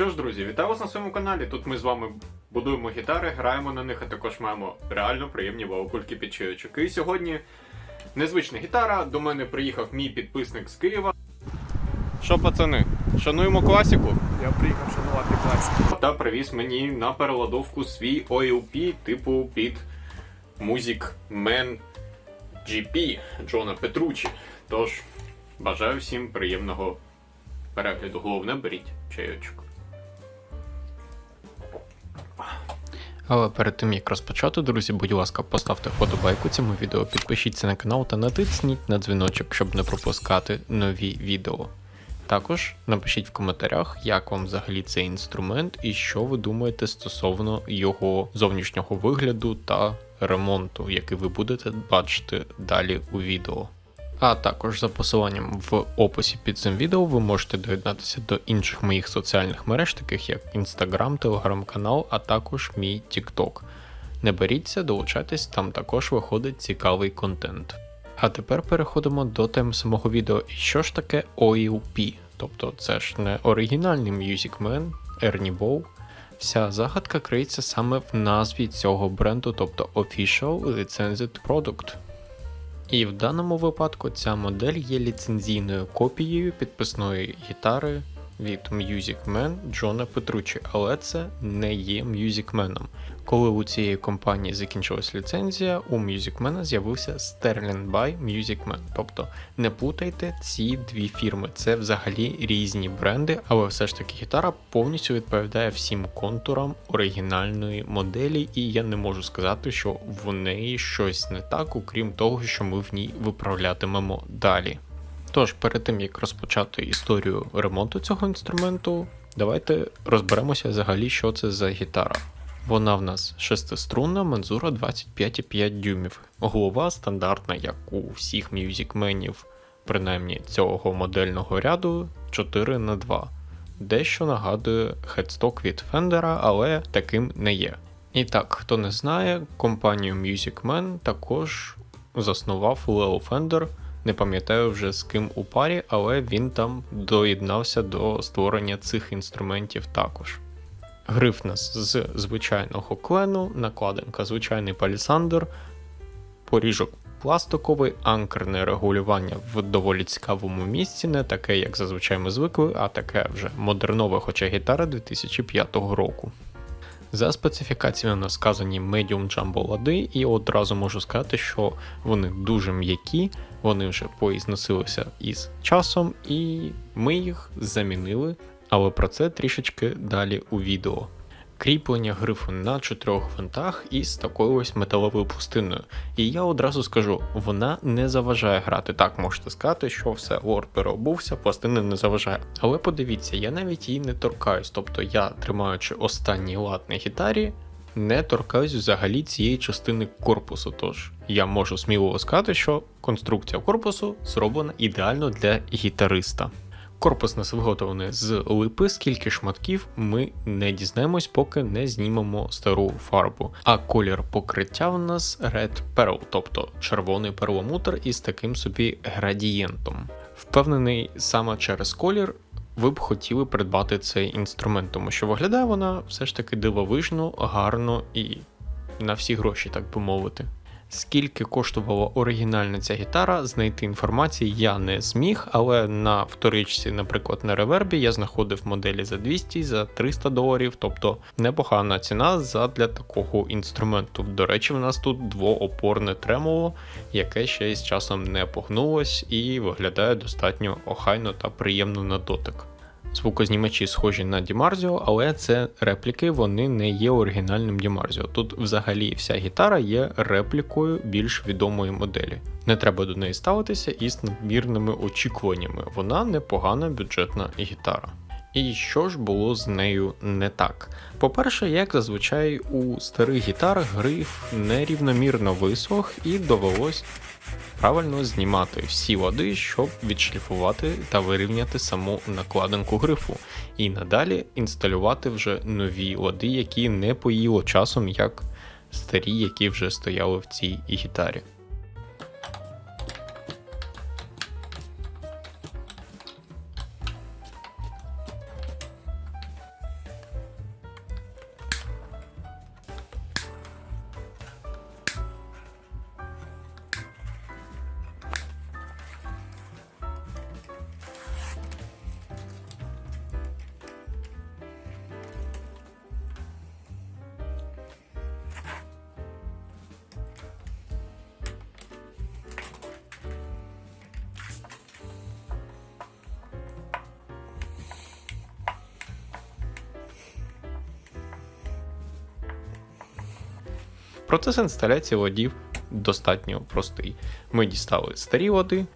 Що ж, друзі, вітаю вас на своєму каналі. Тут ми з вами будуємо гітари, граємо на них, а також маємо реально приємні ваукульки підчайочок. І сьогодні незвична гітара. До мене приїхав мій підписник з Києва. Що, пацани, шануємо класіку? Я приїхав шанувати класику. Та привіз мені на переладовку свій OLP типу під Music Man GP Джона Петручі. Тож, бажаю всім приємного перегляду. Головне, беріть чайочок. Але перед тим як розпочати, друзі, будь ласка, поставте вподобайку цьому відео, підпишіться на канал та натисніть на дзвіночок, щоб не пропускати нові відео. Також напишіть в коментарях, як вам взагалі цей інструмент і що ви думаєте стосовно його зовнішнього вигляду та ремонту, який ви будете бачити далі у відео. А також за посиланням в описі під цим відео ви можете доєднатися до інших моїх соціальних мереж, таких як Instagram, телеграм-канал, а також мій TikTok. Не беріться, долучайтесь, там також виходить цікавий контент. А тепер переходимо до теми самого відео. І що ж таке OLP? Тобто це ж не оригінальний Music Man, Ernie Bow. Вся загадка криється саме в назві цього бренду, тобто Official Licensed Product. І в даному випадку ця модель є ліцензійною копією підписної гітари від Music Man Джона Петручі, але це не є Music Man. Коли у цієї компанії закінчилась ліцензія, у Music Man з'явився Sterling by Music Man. Тобто не плутайте ці дві фірми, це взагалі різні бренди, але все ж таки гітара повністю відповідає всім контурам оригінальної моделі, і я не можу сказати, що в неї щось не так, окрім того, що ми в ній виправлятимемо далі. Тож, перед тим як розпочати історію ремонту цього інструменту, давайте розберемося взагалі, що це за гітара. Вона в нас шестиструнна мензура 25,5 дюймів. Голова стандартна, як у всіх мюзікменів, принаймні цього модельного ряду 4 на 2 Дещо нагадує хедсток від Fender, але таким не є. І так, хто не знає, компанію Music Man також заснував Лео Фендер. Не пам'ятаю вже з ким у парі, але він там доєднався до створення цих інструментів також. Гриф нас з звичайного клену, накладинка звичайний палісандр, поріжок пластиковий, анкерне регулювання в доволі цікавому місці, не таке, як зазвичай ми звикли, а таке вже модернове, хоча гітара 2005 року. За специфікаціями на сказані Medium Jumbo лади, і одразу можу сказати, що вони дуже м'які, вони вже поізносилися із часом, і ми їх замінили, але про це трішечки далі у відео. Кріплення грифу на чотирьох винтах із такою ось металовою пластиною. І я одразу скажу, вона не заважає грати. Так можете сказати, що все, лорд переобувся, пластина не заважає. Але подивіться, я навіть її не торкаюсь. Тобто я, тримаючи останній лад на гітарі, не торкаюсь взагалі цієї частини корпусу. Тож я можу сміливо сказати, що конструкція корпусу зроблена ідеально для гітариста. Корпус нас виготовлений з липи, скільки шматків ми не дізнаємось, поки не знімемо стару фарбу. А колір покриття в нас Red Pearl, тобто червоний перламутр із таким собі градієнтом. Впевнений, саме через колір ви б хотіли придбати цей інструмент, тому що виглядає вона все ж таки дивовижно, гарно і на всі гроші, так би мовити. Скільки коштувала оригінальна ця гітара, знайти інформації я не зміг, але на вторичці, наприклад, на ревербі я знаходив моделі за 200, за 300 доларів, тобто непогана ціна задля такого інструменту. До речі, в нас тут двоопорне тремоло, яке ще із часом не погнулось і виглядає достатньо охайно та приємно на дотик. Звукознімачі схожі на Дімарзіо, але це репліки, вони не є оригінальним Дімарзіо. Тут взагалі вся гітара є реплікою більш відомої моделі. Не треба до неї ставитися із надмірними очікуваннями. Вона непогана бюджетна гітара. І що ж було з нею не так? По-перше, як зазвичай у старих гітарах гриф нерівномірно висох і довелось правильно знімати всі лади, щоб відшліфувати та вирівняти саму накладинку грифу, і надалі інсталювати вже нові лади, які не поїло часом, як старі, які вже стояли в цій гітарі. Процес інсталяції водів достатньо простий. Ми дістали старі лади,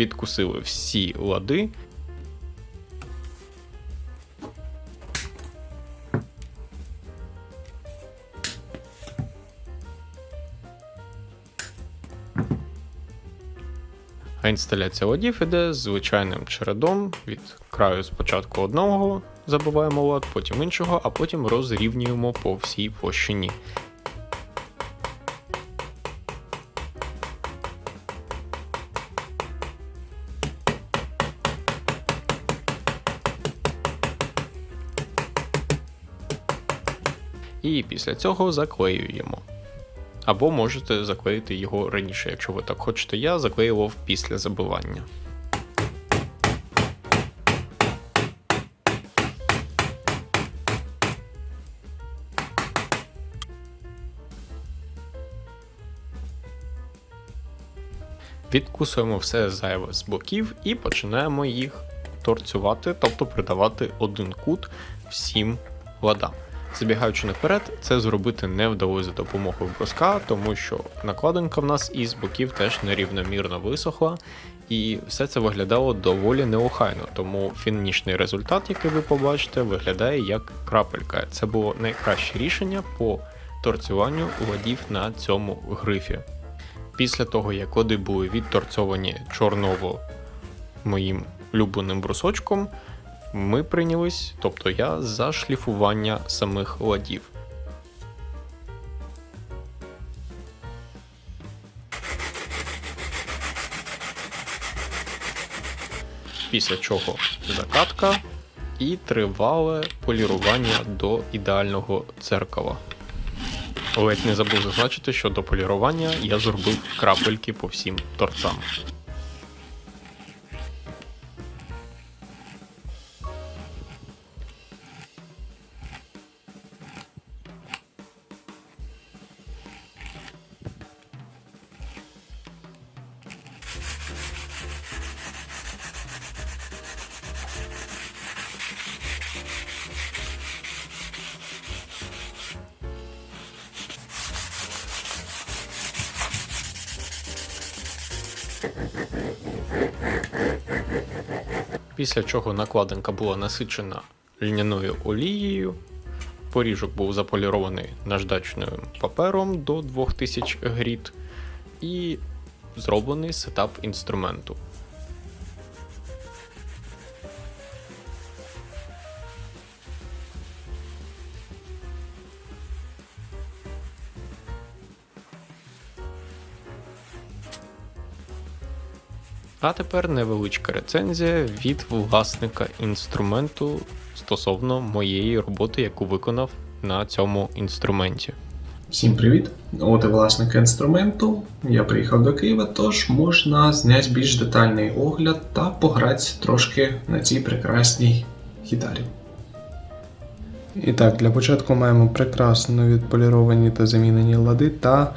відкусили всі лади. А інсталяція ладів іде звичайним чередом від краю спочатку одного забиваємо лад, потім іншого, а потім розрівнюємо по всій площині. І після цього заклеюємо. Або можете заклеїти його раніше, якщо ви так хочете. Я заклеював після забивання. Відкусуємо все зайве з боків і починаємо їх торцювати, тобто придавати один кут всім ладам. Забігаючи наперед, це зробити не вдалося за допомогою бруска, тому що накладинка в нас із боків теж нерівномірно висохла, і все це виглядало доволі неохайно, тому фінішний результат, який ви побачите, виглядає як крапелька. Це було найкраще рішення по торцюванню ладів на цьому грифі. Після того, як води були відторцьовані чорново моїм улюбленим брусочком, ми прийнялись, тобто я, за шліфування самих ладів. Після чого закатка і тривале полірування до ідеального дзеркала. Ледь не забув зазначити, що до полірування я зробив крапельки по всім торцам. Після чого накладинка була насичена льняною олією. Поріжок був заполірований наждачним папером до 2000 гріт і зроблений сетап інструменту. А тепер невеличка рецензія від власника інструменту стосовно моєї роботи, яку виконав на цьому інструменті. Всім привіт! От і власник інструменту. Я приїхав до Києва, тож можна зняти більш детальний огляд та пограти трошки на цій прекрасній гітарі. І так, для початку маємо прекрасно відполіровані та замінені лади та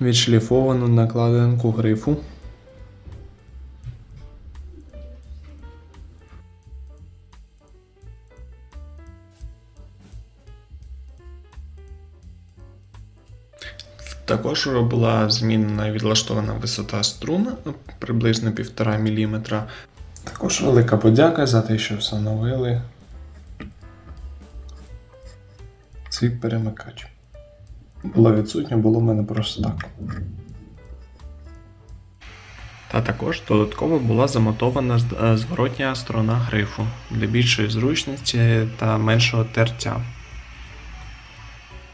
відшліфовану накладинку грифу. Також була змінена відлаштована висота струн приблизно 1,5 мм. Також велика подяка за те, що встановили цей перемикач. Було відсутнє, було в мене просто так. Та також додатково була замотована е, зворотня сторона грифу для більшої зручності та меншого тертя.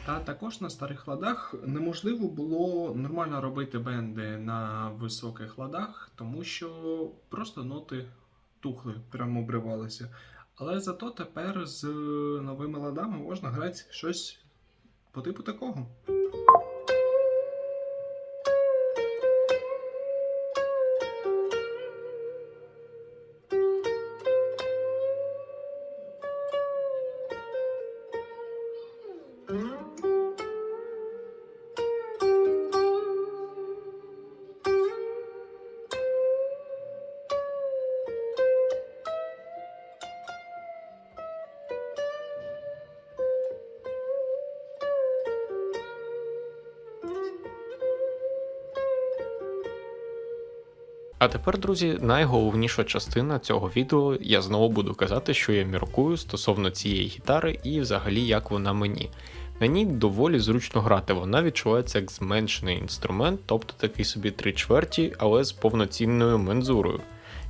Та також на старих ладах неможливо було нормально робити бенди на високих ладах, тому що просто ноти тухли, прямо обривалися. Але зато тепер з новими ладами можна грати щось по типу такого. А тепер, друзі, найголовніша частина цього відео. Я знову буду казати, що я міркую стосовно цієї гітари і взагалі як вона мені. На ній доволі зручно грати, вона відчувається як зменшений інструмент, тобто такий собі три чверті, але з повноцінною мензурою.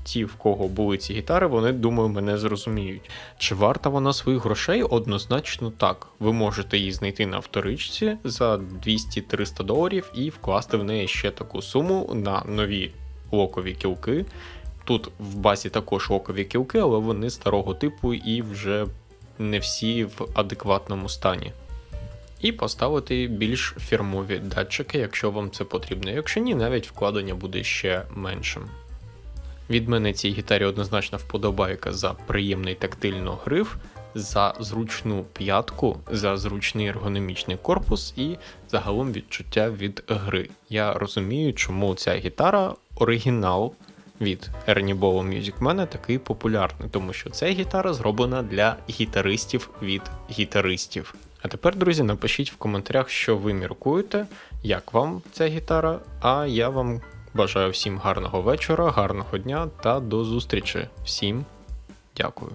Ті, в кого були ці гітари, вони, думаю, мене зрозуміють. Чи варта вона своїх грошей? Однозначно так. Ви можете її знайти на вторичці за 200-300 доларів і вкласти в неї ще таку суму на нові локові кілки. Тут в базі також локові кілки, але вони старого типу і вже не всі в адекватному стані. І поставити більш фірмові датчики, якщо вам це потрібно. Якщо ні, навіть вкладення буде ще меншим. Від мене цій гітарі однозначно вподобайка за приємний тактильно гриф, за зручну п'ятку, за зручний ергономічний корпус і загалом відчуття від гри. Я розумію, чому ця гітара оригінал від Ernie Ball Music Man такий популярний, тому що ця гітара зроблена для гітаристів від гітаристів. А тепер, друзі, напишіть в коментарях, що ви міркуєте, як вам ця гітара. А я вам бажаю всім гарного вечора, гарного дня та до зустрічі. Всім дякую.